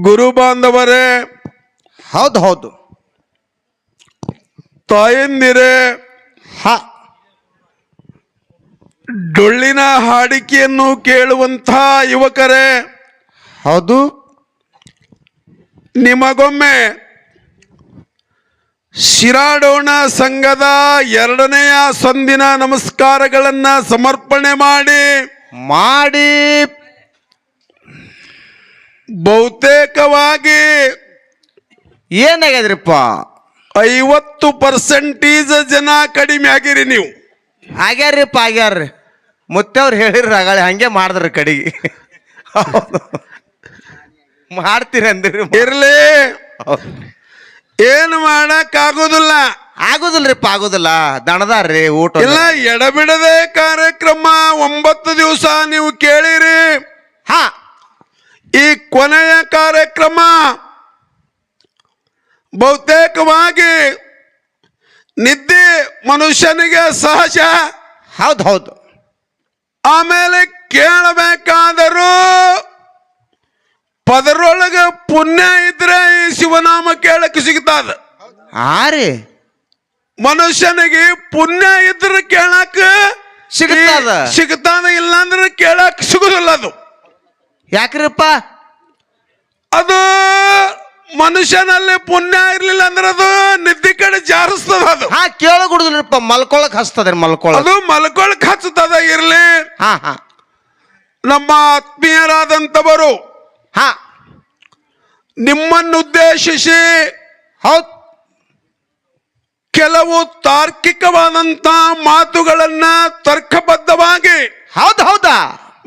ಗುರು ಬಾಂಧವರೇ ಹೌದು ಹೌದು. ತಾಯಂದಿರೇ ಹ. ಡೊಳ್ಳಿನ ಹಾಡಿಕೆಯನ್ನು ಕೇಳುವಂಥ ಯುವಕರೇ ಹೌದು. ನಿಮಗೊಮ್ಮೆ ಶಿರಾಡೋಣ ಸಂಘದ ಎರಡನೆಯ ಸಂದಿನ ನಮಸ್ಕಾರಗಳನ್ನ ಸಮರ್ಪಣೆ ಮಾಡಿ ಮಾಡಿ ಬಹುತೇಕವಾಗಿ ಏನಾಗ್ಯದ್ರಿಪ್ಪ? ಐವತ್ತು ಪರ್ಸೆಂಟೇಜ್ ಜನ ಕಡಿಮೆ ಆಗಿರಿ ನೀವು. ಆಗ್ಯಾರ್ರಿಪ್ಪ ಆಗ್ಯಾರ್ರಿ. ಮುತ್ತವ್ರು ಹೇಳಿರ್ರಿ ಆಗಾಳೆ ಹಂಗೆ ಮಾಡಿದ್ರಿ ಕಡೆಗೆ. ಮಾಡ್ತೀರ ಅಂದ್ರಿ. ಇರ್ಲಿ. ಏನು ಮಾಡಕ್ ಆಗೋದಿಲ್ಲ. ಆಗುದಿಲ್ರಿಪ್ಪ ಆಗುದಿಲ್ಲ. ದಣದಾರ್ರಿ ಊಟ ಇಲ್ಲ ಎಡಬಿಡದೆ ಕಾರ್ಯಕ್ರಮ ಒಂಬತ್ತು ದಿವಸ ನೀವು ಕೇಳಿರಿ. ಹಾ. ಈ ಕೊನೆಯ ಕಾರ್ಯಕ್ರಮ ಬಹುತೇಕವಾಗಿ ನಿದ್ದೆ ಮನುಷ್ಯನಿಗೆ ಸಹಜ. ಹೌದು ಹೌದು. ಆಮೇಲೆ ಕೇಳಬೇಕಾದರೂ ಪದರೊಳಗೆ ಪುಣ್ಯ ಇದ್ರೆ ಈ ಶಿವನಾಮ ಕೇಳಕ್ಕೆ ಸಿಗ್ತದ. ರೀ. ಮನುಷ್ಯನಿಗೆ ಪುಣ್ಯ ಇದ್ರೆ ಕೇಳಕ್ ಸಿಗ್ತದ. ಸಿಗ್ತಾನ ಇಲ್ಲಾಂದ್ರೆ ಕೇಳಕ್ ಸಿಗುದಿಲ್ಲ ಅದು. ಯಾಕ್ರಿಪ್ಪ? ಮನುಷ್ಯನಲ್ಲಿ ಪುಣ್ಯ ಇರ್ಲಿಲ್ಲ ಅಂದ್ರೆ ಅದು ನಿದ್ದೆ ಕಡೆ ಜಾರಿಸ್ತದ ಅದು. ಹಾ ಕೇಳ ಗುಡುದಿಲ್ರಿಪ್ಪ ಮಲ್ಕೊಳಕ್ ಹಚ್ತದ ಮಲ್ಕೊಳ ಅದು ಮಲ್ಕೊಳಕ್ ಹಚ್ಚತದ ಇರ್ಲಿ. ಹಾ ಹಾ. ನಮ್ಮ ಆತ್ಮೀಯರಾದಂಥವರು ಹಾ. ನಿಮ್ಮನ್ನು ಉದ್ದೇಶಿಸಿ ಹೌದ್. ಕೆಲವು ತಾರ್ಕಿಕವಾದಂತ ಮಾತುಗಳನ್ನ ತರ್ಕಬದ್ಧವಾಗಿ ಹೌದ್ ಹೌದಾ.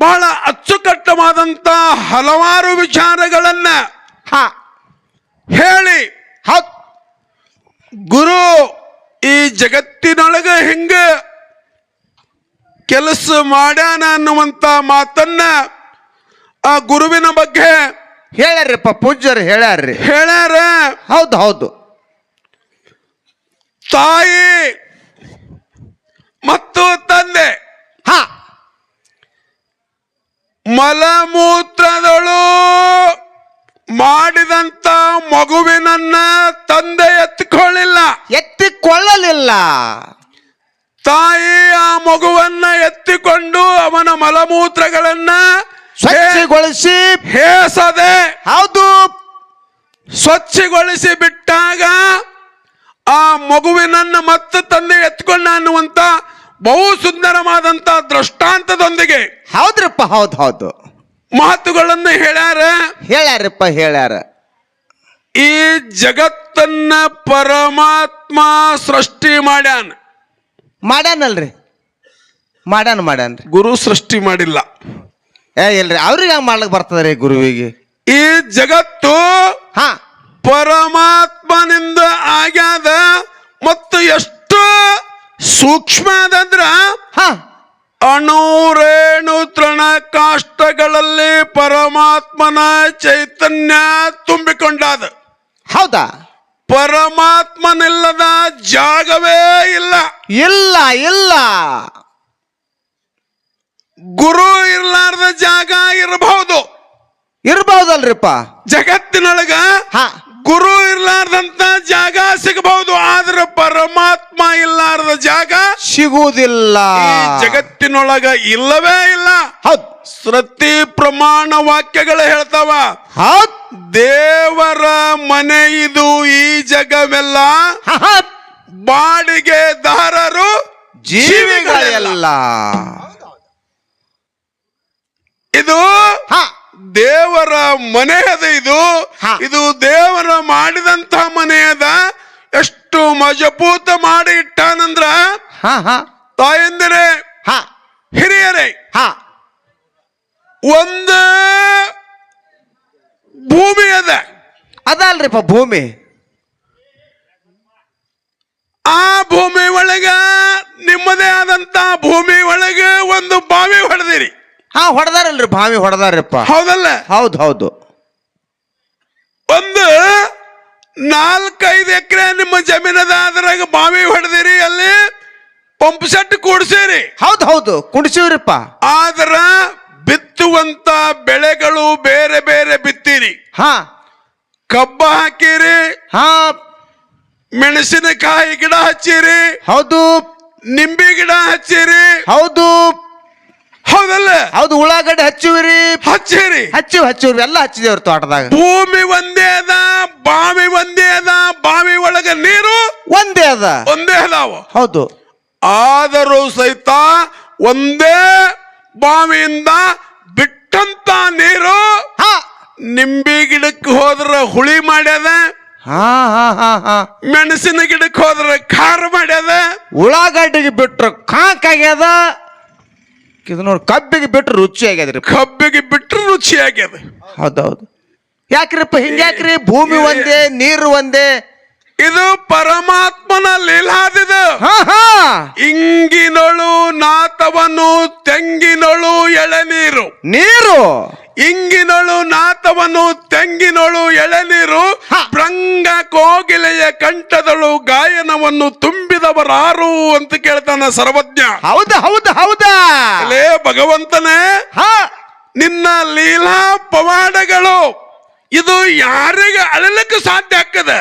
ಬಹಳ ಅಚ್ಚುಕಟ್ಟವಾದಂತ ಹಲವಾರು ವಿಚಾರಗಳನ್ನ ಹಾ. ಹೇಳಿ ಗುರು ಈ ಜಗತ್ತಿನೊಳಗೆ ಹೆಂಗ ಕೆಲಸ ಮಾಡ್ಯಾನ ಅನ್ನುವಂತ ಮಾತನ್ನ ಆ ಗುರುವಿನ ಬಗ್ಗೆ ಹೇಳ್ಯಾರ್ರಿಪ್ಪ ಪೂಜ್ಯರು ಹೇಳ್ಯಾರ್ರಿ. ಹೇಳ್ಯಾರ. ಹೌದು ಹೌದು. ತಾಯಿ ಮತ್ತು ತಂದೆ. ಹ. ಮಲಮೂತ್ರದಳು ಮಾಡಿದಂತ ಮಗುವಿನನ್ನ ತಂದೆ ಎತ್ತಿಕೊಳ್ಳಿಲ್ಲ. ಎತ್ತಿಕೊಳ್ಳಲಿಲ್ಲ. ತಾಯಿ ಆ ಮಗುವನ್ನ ಎತ್ತಿಕೊಂಡು ಅವನ ಮಲಮೂತ್ರಗಳನ್ನ ಸ್ವಚ್ಛಗೊಳಿಸಿ. ಹೇಸದೆ ಹೌದು. ಸ್ವಚ್ಛಗೊಳಿಸಿ ಬಿಟ್ಟಾಗ ಆ ಮಗುವಿನನ್ನ ಮತ್ತೆ ತಂದೆ ಎತ್ಕೊಂಡ ಅನ್ನುವಂತ ಬಹು ಸುಂದರವಾದಂತ ದೃಷ್ಟಾಂತದೊಂದಿಗೆ. ಹೌದ್ರಪ್ಪ ಹೌದು ಹೌದು. ಮಾತುಗಳನ್ನು ಹೇಳ್ಯಾರ? ಹೇಳ್ಯಾರಪ್ಪ ಹೇಳ್ಯಾರ. ಈ ಜಗತ್ತನ್ನ ಪರಮಾತ್ಮ ಸೃಷ್ಟಿ ಮಾಡ್ಯಾನ. ಮಾಡ್ಯಾನಲ್ರಿ. ಮಾಡ್ಯಾನ ಮಾಡ್ಯಾನ್ರಿ. ಗುರು ಸೃಷ್ಟಿ ಮಾಡಿಲ್ಲ. ಏ ಇಲ್ರಿ. ಅವ್ರಿಗೆ ಹಂಗ ಮಾಡ್ಲಿಕ್ಕೆ ಬರ್ತದ್ರಿ ಗುರುವಿಗೆ? ಈ ಜಗತ್ತು ಹ. ಪರಮಾತ್ಮನಿಂದ ಆಗ್ಯಾದ ಮತ್ತು ಎಷ್ಟು ಸೂಕ್ಷ್ಮ ಅದಂದ್ರ ಹಾ. ಅಣುರೇಣು ತೃಣ ಕಾಷ್ಟಗಳಲ್ಲಿ ಪರಮಾತ್ಮನ ಚೈತನ್ಯ ತುಂಬಿಕೊಂಡಾದ. ಹೌದಾ? ಪರಮಾತ್ಮನಿಲ್ಲದ ಜಾಗವೇ ಇಲ್ಲ. ಇಲ್ಲ ಇಲ್ಲ. ಗುರು ಇರ್ಲಾರ್ದ ಜಾಗ ಇರಬಹುದು. ಇರಬಹುದಲ್ರಿಪ್ಪ. ಜಗತ್ತಿನೊಳಗ ಗುರು ಇರ್ಲಾರ್ದಂತ ಪರಮಾತ್ಮ ಇಲ್ಲಾರದ ಜಾಗ ಸಿಗುವುದಿಲ್ಲ. ಈ ಜಗತ್ತಿನೊಳಗ ಇಲ್ಲವೇ ಇಲ್ಲ. ಹೌದು. ಶ್ರತಿ ಪ್ರಮಾಣ ವಾಕ್ಯಗಳು ಹೇಳ್ತಾವ. ಹೌದ್. ದೇವರ ಮನೆ ಇದು ಈ ಜಗವೆಲ್ಲ. ಬಾಡಿಗೆದಾರರು ಜೀವಿಗಳೆಲ್ಲ. ಇದು ಹಾ. ದೇವರ ಮನೆ ಅದ ಇದು. ಇದು ದೇವರ ಮಾಡಿದಂತ ಮನೆ ಅದ ಎಷ್ಟು ಮಜಬೂತ ಮಾಡಿ ಇಟ್ಟಾನಂದ್ರ ಹಾ ಹಾ. ತಾಯಂದಿರೇ ಹಾ. ಹಿರಿಯರೇ ಹಾ. ಒಂದ ಭೂಮಿ ಅದ. ಅದಲ್ರಿಪ್ಪ ಭೂಮಿ. ಆ ಭೂಮಿ ಒಳಗ ನಿಮ್ಮದೇ ಆದಂತ ಭೂಮಿ ಒಳಗ ಒಂದು ಬಾವಿ ಹೊಡೆದಿರಿ. ಹಾ ಹೊಡೆದಾರಲ್ರಿ ಬಾವಿ ಹೊಡೆದಾರಪ್ಪ ಹೌದಲ್ಲ? ಹೌದು ಹೌದು. ಒಂದು ನಾಲ್ಕೈದು ಎಕರೆ ನಿಮ್ಮ ಜಮೀನದ ಅದ್ರಾಗ ಬಾವಿ ಹೊಡೆದಿರಿ ಅಲ್ಲಿ ಪಂಪ್ ಸೆಟ್ ಕೂಡ್ಸಿರಿ. ಹೌದು ಹೌದು ಕುಣಿಸಿವ್ರಿಪ್ಪ ಆದ್ರ ಬಿತ್ತುವಂತ ಬೆಳೆಗಳು ಬೇರೆ ಬೇರೆ ಬಿತ್ತೀರಿ. ಹಾ. ಕಬ್ಬ ಹಾಕಿರಿ. ಹಾ. ಮೆಣಸಿನಕಾಯಿ ಗಿಡ ಹಚ್ಚಿರಿ. ಹೌದು. ನಿಂಬೆ ಗಿಡ ಹಚ್ಚಿರಿ. ಹೌದು. ಹೌದಲ್ಲ? ಹೌದು ಉಳ್ಳಾಗಡ್ಡೆ ಹಚ್ಚುವಿರಿ. ಹಚ್ಚಿರಿ. ಹಚ್ಚು ಹಚ್ಚಿವ್ರಿ ಎಲ್ಲ ಹಚ್ಚಿದೇವ್ರಿ ತೋಟದಾಗ. ಭೂಮಿ ಒಂದೇ ಅದ ಬಾವಿ ಒಂದೇ ಅದ ಬಾವಿ ಒಳಗ ನೀರು ಒಂದೇ ಅದ. ಒಂದೇ ಅದಾವ. ಹೌದು. ಆದರೂ ಸಹಿತ ಒಂದೇ ಬಾವಿಯಿಂದ ಬಿಟ್ಟಂತ ನೀರು ಹಾ. ನಿಂಬೆ ಗಿಡಕ್ಕೆ ಹೋದ್ರ ಹುಳಿ ಮಾಡ್ಯದ ಹಾ ಹಾ ಹಾ ಹಾ. ಮೆಣಸಿನ ಗಿಡಕ್ಕೆ ಹೋದ್ರ ಖಾರ ಮಾಡ್ಯದ. ಉಳ್ಳಾಗಡ್ಡೆಗೆ ಬಿಟ್ರು ಕಾಕಾಗ್ಯದ ಆಗ್ಯದ. ಇದು ನೋಡಿ ಕಬ್ಬಿಗೆ ಬಿಟ್ಟರೆ ರುಚಿ ಆಗ್ಯದ್ರಿ ಕಬ್ಬಿಗೆ ಬಿಟ್ಟರೆ ರುಚಿ ಆಗ್ಯದ ಹೌದೌದು. ಯಾಕ್ರಿಪ್ಪ ಹಿಂಗ್ಯಾಕ್ರಿ? ಭೂಮಿ ಒಂದೇ ನೀರು ಒಂದೇ. ಇದು ಪರಮಾತ್ಮನ ಲೀಲಾದಿದು. ಹಾ ಹಾ. ಇಂಗಿನೊಳು ನಾತವನು ತೆಂಗಿನೊಳು ಎಳೆ ನೀರು. ಇಂಗಿನೊಳು ನಾತವನು. ಭೃಂಗ ಕೋಗಿಲೆಯ ಕಂಠದಳು ಗಾಯನವನ್ನು ತುಂಬಿದವರಾರು ಅಂತ ಕೇಳ್ತಾನ ಸರ್ವಜ್ಞ. ಹೌದ ಹೌದ ಹೌದಾ. ಅಲೇ ಭಗವಂತನೇ ಹಾ. ನಿನ್ನ ಲೀಲಾ ಪವಾಡಗಳು ಇದು ಯಾರಿಗೆ ಅಳಲಿಕ್ಕೆ ಸಾಧ್ಯ ಆಗ್ತದೆ?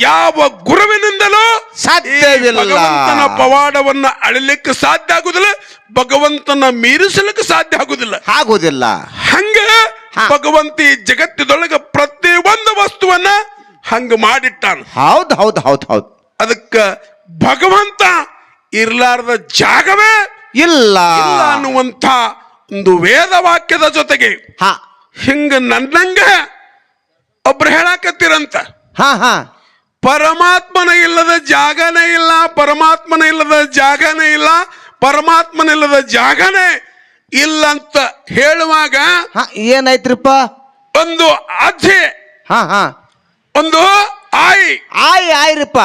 ಯಾವ ಗುರುವಿನಿಂದಲೂ ಸಾಧ್ಯವಿಲ್ಲ. ಭಗವಂತನ ಪವಾಡವನ್ನ ಅಳಲಿಕ್ಕೆ ಸಾಧ್ಯ ಆಗುದಿಲ್ಲ ಭಗವಂತನ ಮೀರಿಸಲಿಕ್ಕೆ ಸಾಧ್ಯ ಆಗುದಿಲ್ಲ. ಆಗುದಿಲ್ಲ. ಹಂಗ ಭಗವಂತಿ ಜಗತ್ತಿದೊಳಗ ಪ್ರತಿ ಒಂದು ವಸ್ತುವನ್ನ ಹಂಗ ಮಾಡಿಟ್ಟಾನ. ಹೌದ್ ಹೌದ್ ಹೌದ್ ಹೌದ್. ಅದಕ್ಕ ಭಗವಂತ ಇರ್ಲಾರದ ಜಾಗವೇ ಇಲ್ಲ. ಇಲ್ಲ ಅನ್ನುವಂಥ ಒಂದು ವೇದ ವಾಕ್ಯದ ಜೊತೆಗೆ ಹಾ. ಹಿಂಗ ನನ್ನಂಗ ಒಬ್ರು ಹೇಳಾಕತ್ತೀರಂತ. ಹಾ ಹಾ. ಪರಮಾತ್ಮನ ಇಲ್ಲದ ಜಾಗನೇ ಇಲ್ಲ ಪರಮಾತ್ಮನ ಇಲ್ಲದ ಜಾಗನೇ ಇಲ್ಲ ಪರಮಾತ್ಮನ ಇಲ್ಲದ ಜಾಗನೇ ಇಲ್ಲ ಅಂತ ಹೇಳುವಾಗ ಹಾ ಏನಾಯ್ತ್ರಿಪ್ಪ? ಒಂದು ಅಜ್ಜೆ ಹಾ ಹಾ. ಒಂದು ಆಯಿ. ಆಯ್ ಆಯ್ರಪ್ಪ.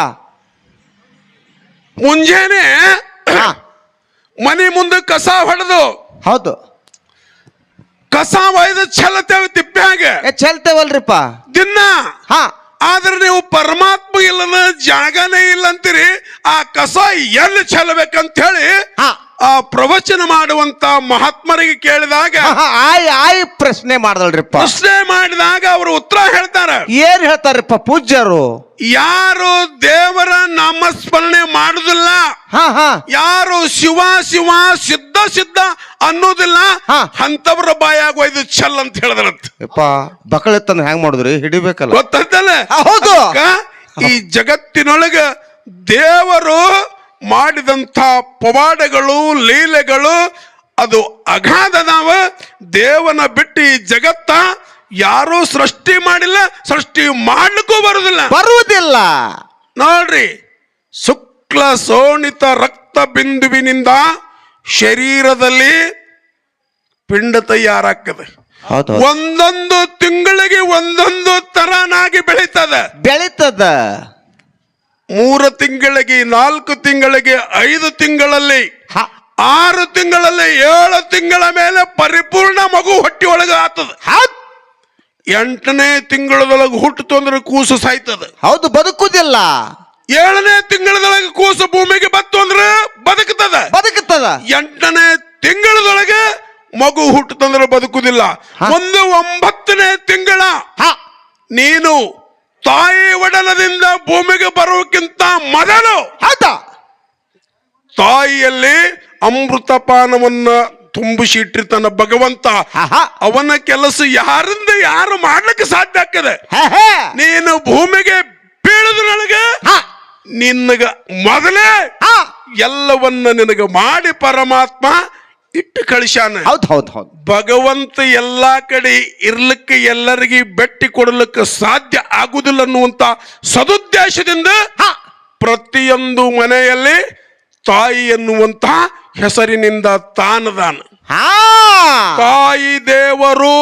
ಮುಂಜಾನೆ ಹಾ. ಮನೆ ಮುಂದೆ ಕಸ ಹೊಡೆದು ಹೌದು. ಕಸ ಒಯ್ದು ಚೆಲ್ಲತೇವೆ ತಿಪ್ಪ್ಯಾಗ ಏ ಚೆಲ್ತೇವಲ್ರಿಪ್ಪ ದಿನ. ಹಾ. ಆದ್ರೆ ನೀವು ಪರಮಾತ್ಮ ಇಲ್ಲದ ಜಾಗನೇ ಇಲ್ಲ ಅಂತೀರಿ. ಆ ಕಸ ಎಲ್ಲಿ ಚೆಲ್ಲಬೇಕಂತ ಹೇಳಿ ಹಾ. ಆ ಪ್ರವಚನ ಮಾಡುವಂತ ಮಹಾತ್ಮರಿಗೆ ಕೇಳಿದಾಗ ಆಯ್ ಆಯ್ ಪ್ರಶ್ನೆ ಮಾಡ್ದಲ್ರಿಪ್ಪ. ಪ್ರಶ್ನೆ ಮಾಡಿದಾಗ ಅವರು ಉತ್ತರ ಹೇಳ್ತಾರೆ. ಏನ್ ಹೇಳ್ತಾರಪ್ಪ ಪೂಜ್ಯರು? ಯಾರು ದೇವರ ನಾಮಸ್ಮರಣೆ ಮಾಡುದಿಲ್ಲ ಹಾ ಹಾ. ಯಾರು ಶಿವ ಶಿವ ಸಿದ್ಧ ಸಿದ್ಧ ಅನ್ನೋದಿಲ್ಲ. ಅಂತವ್ರ ಬಾಯಾಗ ಒಯ್ದು ಚಲ್ ಅಂತ ಹೇಳಿದ್ರಂತ. ಯಪ್ಪ ಬಕಳಿತ್ತಂದ್ ಹೆಂಗ್ ಮಾಡುದ್ರಿ? ಹಿಡಿಬೇಕಲ್ಲ. ಗೊತ್ತಲ್ಲ ಹೌದು. ಈ ಜಗತ್ತಿನೊಳಗ ದೇವರು ಮಾಡಿದಂಥ ಪವಾಡಗಳು ಲೀಲೆಗಳು ಅದು ಅಗಾಧದಾವ. ದೇವನ ಬಿಟ್ಟು ಜಗತ್ತ ಯಾರೂ ಸೃಷ್ಟಿ ಮಾಡಿಲ್ಲ ಸೃಷ್ಟಿ ಮಾಡ್ಲಿಕ್ಕೂ ಬರುದಿಲ್ಲ. ಬರುವುದಿಲ್ಲ. ನೋಡ್ರಿ ಶುಕ್ಲ ಸೋಣಿತ ರಕ್ತ ಬಿಂದುವಿನಿಂದ ಶರೀರದಲ್ಲಿ ಪಿಂಡ ತಯಾರಾಗ್ತದೆ. ಒಂದೊಂದು ತಿಂಗಳಿಗೆ ಒಂದೊಂದು ತರನಾಗಿ ಬೆಳೀತದ. ಬೆಳೀತದ. ಮೂರು ತಿಂಗಳಿಗೆ ನಾಲ್ಕು ತಿಂಗಳಿಗೆ ಐದು ತಿಂಗಳಲ್ಲಿ ಆರು ತಿಂಗಳಲ್ಲಿ ಏಳು ತಿಂಗಳ ಮೇಲೆ ಪರಿಪೂರ್ಣ ಮಗು ಹೊಟ್ಟಿ ಒಳಗೆ ಆತದ. ಎಂಟನೇ ತಿಂಗಳದೊಳಗೆ ಹುಟ್ಟಿತು ಅಂದ್ರೆ ಕೂಸು ಸಾಯ್ತದ. ಹೌದು ಬದುಕುದಿಲ್ಲ. ಏಳನೇ ತಿಂಗಳದೊಳಗೆ ಕೂಸು ಭೂಮಿಗೆ ಬತ್ತು ಅಂದ್ರೆ ಬದುಕುತ್ತದ. ಬದುಕುತ್ತದ. ಎಂಟನೇ ತಿಂಗಳದೊಳಗೆ ಮಗು ಹುಟ್ಟುತ್ತಂದ್ರೆ ಬದುಕುದಿಲ್ಲ. ಹ? ಒಂದು ಒಂಬತ್ತನೇ ತಿಂಗಳ ಹ, ನೀನು ತಾಯಿ ಒಡಲದಿಂದ ಭೂಮಿಗೆ ಬರೋಕ್ಕಿಂತ ಮೊದಲು ಆತ ತಾಯಿಯಲ್ಲಿ ಅಮೃತಪಾನವನ್ನ ತುಂಬಿಸಿ ಇಟ್ಟಿರ್ತಾನ ಭಗವಂತ. ಅವನ ಕೆಲಸ ಯಾರಿಂದ ಯಾರು ಮಾಡ್ಲಿಕ್ಕೆ ಸಾಧ್ಯ ಆಗ್ತದೆ. ನೀನು ಭೂಮಿಗೆ ಬೀಳದ ನನಗೆ ನಿನಗ ಮೊದಲೇ ಹ. ಎಲ್ಲವನ್ನ ನಿನಗೆ ಮಾಡಿ ಪರಮಾತ್ಮ ಇಟ್ಟು ಕಳಿಸ್ಯಾನ. ಹೌದು ಹೌದು ಹೌದು. ಭಗವಂತ ಎಲ್ಲಾ ಕಡೆ ಇರ್ಲಿಕ್ಕೆ ಎಲ್ಲರಿಗೆ ಬೆಟ್ಟಿ ಕೊಡಲಿಕ್ಕೆ ಸಾಧ್ಯ ಆಗುದಿಲ್ಲ ಅನ್ನುವಂತ ಸದುದ್ದೇಶದಿಂದ ಹ, ಪ್ರತಿಯೊಂದು ಮನೆಯಲ್ಲಿ ತಾಯಿ ಎನ್ನುವಂತ ಹೆಸರಿನಿಂದ ತಾನದಾನ. ಹಾ. ತಾಯಿ ದೇವರು.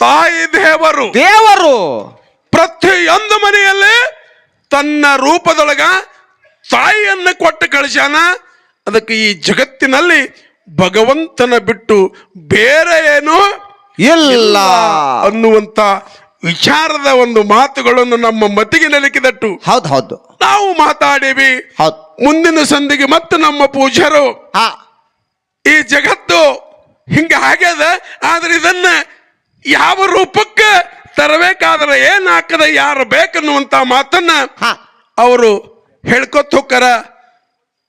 ತಾಯಿ ದೇವರು. ದೇವರು. ಪ್ರತಿಯೊಂದು ಮನೆಯಲ್ಲಿ ತನ್ನ ರೂಪದೊಳಗ ತಾಯಿಯನ್ನು ಕೊಟ್ಟು ಕಳಿಸ್ಯಾನ. ಅದಕ್ಕೆ ಈ ಜಗತ್ತಿನಲ್ಲಿ ಭಗವಂತನ ಬಿಟ್ಟು ಬೇರೆ ಏನು ಇಲ್ಲ ಅನ್ನುವಂತ ವಿಚಾರದ ಒಂದು ಮಾತುಗಳನ್ನು ನಮ್ಮ ಮತಿಗೆ ನೆಲಕಿದಟ್ಟು ಹೌದು ಹೌದು. ನಾವು ಮಾತಾಡೀವಿ. ಮುಂದಿನ ಸಂಧಿಗೆ ಮತ್ತೆ ನಮ್ಮ ಪೂಜ್ಯರು. ಹಾ. ಈ ಜಗತ್ತು ಹಿಂಗ ಆಗ್ಯದ ಆದ್ರೆ ಇದನ್ನ ಯಾವ ರೂಪಕ್ಕೆ ತರಬೇಕಾದ್ರೆ ಏನ್ ಏನಾಕದ ಯಾರು ಬೇಕನ್ನುವಂತ ಮಾತನ್ನ ಹಾ. ಅವರು ಹೇಳ್ಕೊತ ಹೋಗ್ತಾರ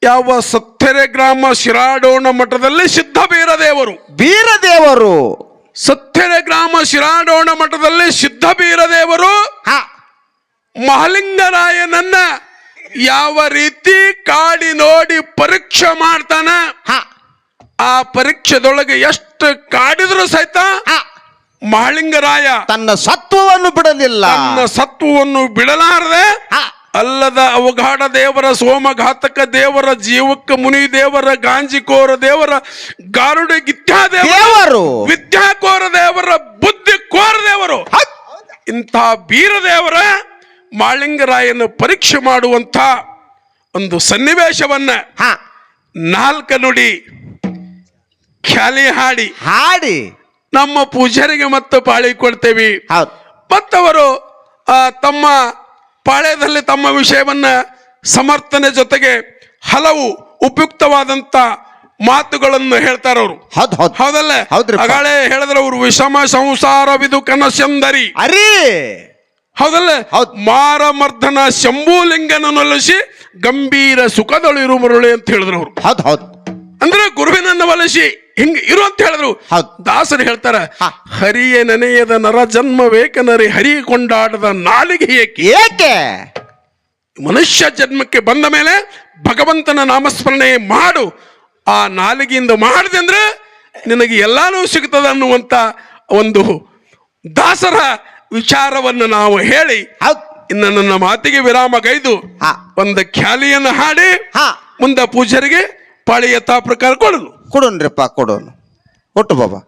ಯಾವ ಸತ್ತೆರೆ ಗ್ರಾಮ ಶಿರಾಡೋಣ ಮಠದಲ್ಲಿ ಸಿದ್ಧ ಬೀರದೇವರು. ಬೀರದೇವರು. ಸತ್ತೆರೆ ಗ್ರಾಮ ಶಿರಾಡೋಣ ಮಠದಲ್ಲಿ ಸಿದ್ಧ ಬೀರದೇವರು. ಹಾ. ಮಹಲಿಂಗರಾಯನನ್ನ ಯಾವ ರೀತಿ ಕಾಡಿ ನೋಡಿ ಪರೀಕ್ಷೆ ಮಾಡ್ತಾನ ಹಾ. ಆ ಪರೀಕ್ಷೆದೊಳಗೆ ಎಷ್ಟು ಕಾಡಿದ್ರು ಸಹಿತ ಹಾ. ಮಹಲಿಂಗರಾಯ ತನ್ನ ಸತ್ವವನ್ನು ಬಿಡಲಿಲ್ಲ. ತನ್ನ ಸತ್ವವನ್ನು ಬಿಡಲಾರದೆ ಹಾ. ಅಲ್ಲದ ಅವಘಾಡ ದೇವರ ಸೋಮಘಾತಕ ದೇವರ ಜೀವಕ್ಕ ಮುನಿ ದೇವರ ಗಾಂಜಿಕೋರ ದೇವರ ಗಾರುಡ ಗಿತ್ಯಾ ದೇವರ ವಿದ್ಯಾಕೋರ ದೇವರ ಬುದ್ಧಿ ಕೋರ ದೇವರು. ಇಂಥ ಬೀರ ದೇವರ ಮಾಳಿಂಗರಾಯನ ಪರೀಕ್ಷೆ ಮಾಡುವಂಥ ಒಂದು ಸನ್ನಿವೇಶವನ್ನ ಹಾ. ನಾಲ್ಕ ನುಡಿ ಖ್ಯಾಲಿ ಹಾಡಿ. ಹಾಡಿ. ನಮ್ಮ ಪೂಜಾರಿಗೆ ಮತ್ತೆ ಪಾಳಿ ಕೊಡ್ತೇವೆ. ಮತ್ತವರು ತಮ್ಮ ಪಾಳ್ಯದಲ್ಲಿ ತಮ್ಮ ವಿಷಯವನ್ನ ಸಮರ್ಥನೆ ಜೊತೆಗೆ ಹಲವು ಉಪಯುಕ್ತವಾದಂಥ ಮಾತುಗಳನ್ನು ಹೇಳ್ತಾರೆ ಅವರು. ಹೌದ್ ಹೌದಲ್ಲ. ಅಗಾಳೆ ಹೇಳಿದ್ರೆ ಅವರು ವಿಷಮ ಸಂಸಾರವಿದು ಕನಸೆಂದರಿ. ಅರಿ! ಹೌದಲ್ಲ? ಹೌದ್. ಮಾರಮರ್ಧನ ಶಂಭೂಲಿಂಗನೊಲಿಸಿ ಗಂಭೀರ ಸುಖದೊಳಿರು ಮರುಳಿ ಅಂತ ಹೇಳಿದ್ರು ಅವರು. ಹೌದು ಹೌದು. ಅಂದ್ರೆ ಗುರುವಿನನ್ನು ಒಲಿಸಿ ಹಿಂಗ ಇರು ಅಂತ ಹೇಳಿದ್ರು. ದಾಸರು ಹೇಳ್ತಾರ. ಹರಿಯ ನೆನೆಯದ ನರ ಜನ್ಮ ವೇಕನರಿ ಹರಿ ಕೊಂಡಾಡದ ನಾಲಿಗೆ ಏಕೆ? ಏಕೆ? ಮನುಷ್ಯ ಜನ್ಮಕ್ಕೆ ಬಂದ ಮೇಲೆ ಭಗವಂತನ ನಾಮಸ್ಮರಣೆ ಮಾಡು. ಆ ನಾಲಿಗೆಯಿಂದ ಮಾಡಿದೆ ಅಂದ್ರೆ ನಿನಗೆ ಎಲ್ಲಾನು ಸಿಗ್ತದ ಅನ್ನುವಂತ ಒಂದು ದಾಸರ ವಿಚಾರವನ್ನು ನಾವು ಹೇಳಿ ಇನ್ನು ನನ್ನ ಮಾತಿಗೆ ವಿರಾಮ ಗೈದು. ಹಾ. ಒಂದು ಖ್ಯಾಲಿಯನ್ನು ಹಾಡಿ ಮುಂದೆ ಪೂಜರಿಗೆ ಪಾಳಿ ಯಥಾ ಪ್ರಕಾರ ಕೊಡಲು. ಕೊಡೋನ್ರಿಪ್ಪ ಕೊಡೋನು ಒಟ್ಟು ಬಾಬಾ.